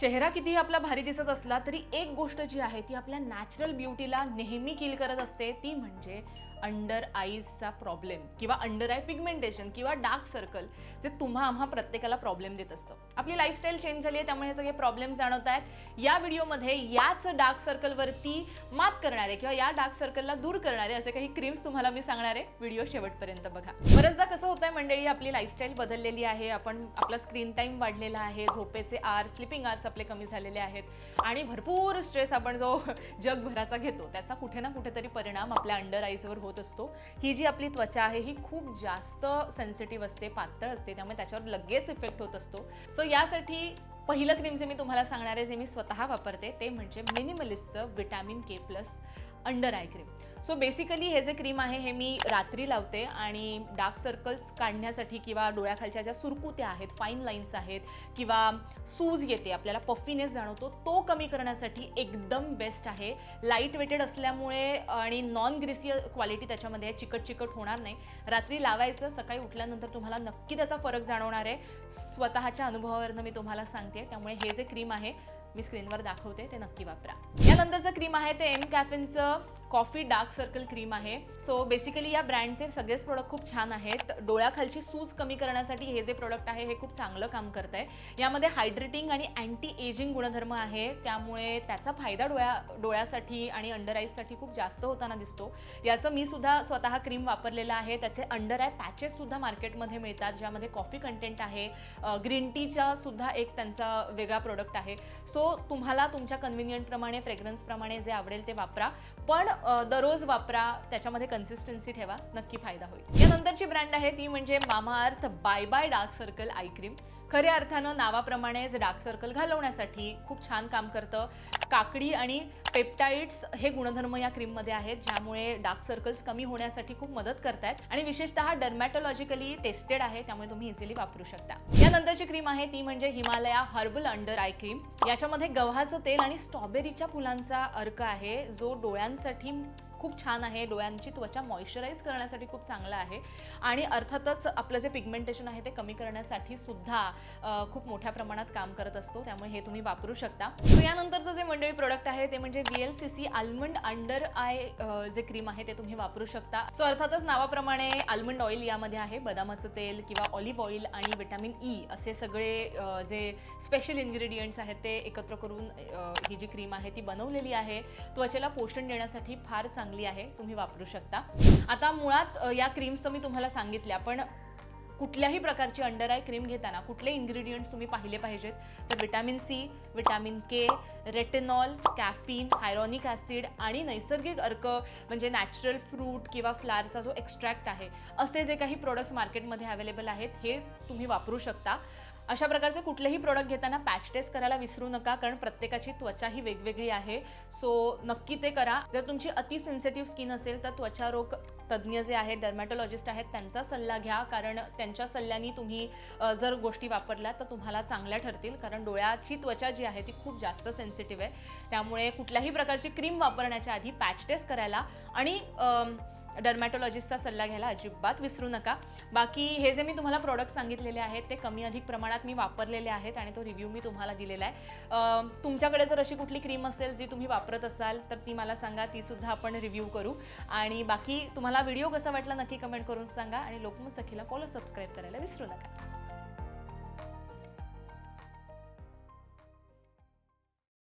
चेहरा कितीही आपला भारी दिसत असला तरी एक गोष्ट जी आहे ती आपल्या नॅचरल ब्युटीला नेहमी किल करत असते ती म्हणजे अंडर आईजचा प्रॉब्लेम किंवा अंडर आय पिगमेंटेशन किंवा डार्क सर्कल जे तुम्हा आम्हा प्रत्येकाला प्रॉब्लेम देत असतं. आपली लाईफस्टाईल चेंज झाली आहे त्यामुळे हे सगळे प्रॉब्लेम जाणवत आहेत. या व्हिडिओमध्ये याच डार्क सर्कलवरती मात करणारे किंवा या डार्क सर्कलला दूर करणारे असे काही क्रीम्स तुम्हाला मी सांगणार आहे. व्हिडिओ शेवटपर्यंत बघा. बरेचदा कसं होतंय मंडळी आपली लाईफस्टाईल बदललेली आहे आपण आपला स्क्रीन टाईम वाढलेला आहे झोपेचे आर स्लिपिंग आर्स आपले कमी झालेले आहेत. आणि भरपूर स्ट्रेस आपण जो जगभराचा घेतो त्याचा कुठे ना कुठेतरी परिणाम आपल्या अंडर आईजवर होत असतो. ही जी आपली त्वचा आहे ही खूप जास्त सेन्सिटिव्ह असते पातळ असते त्यामुळे त्याच्यावर लगेच इफेक्ट होत असतो. सो यासाठी पहिलं क्रीम जे मी तुम्हाला सांगणार आहे जे मी स्वतः वापरते ते म्हणजे मिनिमलिस्टचं vitamin K plus under eye cream so basically हे जे क्रीम आहे हे मी रात्री लावते आणि डार्क सर्कल्स काढण्यासाठी किंवा डोळ्याखालच्या ज्या सुरकुत्या आहेत फाईन लाईन्स आहेत किंवा सूज येते आपल्याला पफीनेस जाणवतो तो कमी करण्यासाठी एकदम बेस्ट आहे. लाइट वेटेड असल्यामुळे आणि नॉन ग्रिसी क्वालिटी त्याच्यामध्ये आहे चिकट चिकट होणार नाही. रात्री लावायचं सकाळी उठल्यानंतर तुम्हाला नक्की त्याचा फरक जाणवणार आहे. स्वतःच्या अनुभवावरनं मी तुम्हाला सांगते. त्यामुळे हे जे क्रीम आहे मी स्क्रीनवर दाखवते ते नक्की वापरा. यानंतरचं क्रीम आहे ते एम कॅफेनचं कॉफी डार्क सर्कल क्रीम आहे. सो बेसिकली या ब्रँडचे सगळेच प्रोडक्ट खूप छान आहेत. डोळ्याखालची सूज कमी करण्यासाठी हे जे प्रोडक्ट आहे हे खूप चांगलं काम करत आहे यामध्ये हायड्रेटिंग आणि अँटी एजिंग गुणधर्म आहे. त्यामुळे त्याचा फायदा डोळ्या डोळ्यासाठी आणि अंडर आईजसाठी खूप जास्त होताना दिसतो. याचं मी सुद्धा स्वतः क्रीम वापरलेलं आहे. त्याचे अंडर आय पॅचेस सुद्धा मार्केटमध्ये मिळतात ज्यामध्ये कॉफी कंटेंट आहे. ग्रीन टीचा सुद्धा एक त्यांचा वेगळा प्रोडक्ट आहे. सो तुम्हाला तुमच्या कन्व्हिनियंटप्रमाणे फ्रेग्रन्सप्रमाणे जे आवडेल ते वापरा. पण दररोज वापरा. त्याच्यामध्ये कन्सिस्टन्सी ठेवा. नक्की फायदा होईल. यानंतरची ब्रँड आहे ती म्हणजे Mamaearth bye bye dark circle eye cream खऱ्या अर्थानं नावाप्रमाणेच डार्क सर्कल घालवण्यासाठी खूप छान काम करतं. काकडी आणि पेप्टाइड्स हे गुणधर्म या क्रीममध्ये आहेत ज्यामुळे डार्क सर्कल्स कमी होण्यासाठी खूप मदत करतायत. आणि विशेषतः डर्मॅटोलॉजिकली टेस्टेड आहे त्यामुळे तुम्ही इझिली वापरू शकता. यानंतरची क्रीम आहे ती म्हणजे Himalaya herbal under eye cream. याच्यामध्ये गव्हाचं तेल आणि स्ट्रॉबेरीच्या फुलांचा अर्क आहे जो डोळ्यांसाठी खूप छान आहे. डोळ्यांची त्वचा मॉइश्चराईज करण्यासाठी खूप चांगला आहे. आणि अर्थातच आपलं जे पिगमेंटेशन आहे ते कमी करण्यासाठी सुद्धा खूप मोठ्या प्रमाणात काम करत असतो. त्यामुळे हे तुम्ही वापरू शकता. सो यानंतरचं जे मंडळी प्रोडक्ट आहे ते म्हणजे V L C C almond under eye जे क्रीम आहे ते तुम्ही वापरू शकता. सो अर्थातच नावाप्रमाणे आल्मंड ऑइल यामध्ये आहे. बदामाचं तेल किंवा ऑलिव्ह ऑइल आणि विटॅमिन ई e असे सगळे जे स्पेशल इन्ग्रेडियंट्स आहेत ते एकत्र करून ही जी क्रीम आहे ती बनवलेली आहे. त्वचेला पोषण देण्यासाठी फार चांगली चांगली आहे तुम्ही वापरू शकता. आता मुळात या क्रीम्स तर मी तुम्हाला सांगितल्या पण कुठल्याही प्रकारची अंडर आय क्रीम घेताना कुठले इन्ग्रेडियंट्स तुम्ही पाहिले पाहिजेत तर vitamin C vitamin K retinol caffeine hyaluronic acid आणि नैसर्गिक अर्क म्हणजे नॅचरल फ्रूट किंवा फ्लारचा जो एक्स्ट्रॅक्ट आहे असे जे काही प्रोडक्ट्स मार्केटमध्ये अवेलेबल आहेत हे तुम्ही वापरू शकता. अशा प्रकारचे कुठलेही प्रोडक्ट घेताना पॅच टेस्ट करायला विसरू नका कारण प्रत्येकाची त्वचा ही वेगवेगळी आहे. सो नक्की ते करा. जर तुमची अति सेन्सिटिव्ह स्किन असेल तर त्वचारोग तज्ज्ञ जे आहेत डर्मॅटोलॉजिस्ट आहेत त्यांचा सल्ला घ्या. कारण त्यांच्या सल्ल्याने तुम्ही जर गोष्टी वापरल्या तर तुम्हाला चांगल्या ठरतील. कारण डोळ्याची त्वचा जी आहे ती खूप जास्त सेन्सिटिव्ह आहे. त्यामुळे कुठल्याही प्रकारची क्रीम वापरण्याच्या आधी पॅच टेस्ट करायला आणि डर्मॅटॉलॉजिस्टचा सल्ला घ्यायला अजिबात विसरू नका. बाकी हे जे मी तुम्हाला प्रोडक्ट सांगितलेले आहेत ते कमी अधिक प्रमाणात मी वापरलेले आहेत आणि तो रिव्ह्यू मी तुम्हाला दिलेला आहे. तुमच्याकडे जर अशी कुठली क्रीम असेल जी तुम्ही वापरत असाल तर ती मला सांगा ती सुद्धा आपण रिव्ह्यू करू. आणि बाकी तुम्हाला व्हिडिओ कसा वाटला नक्की कमेंट करून सांगा आणि लोकमत सखीला फॉलो सबस्क्राईब करायला विसरू नका.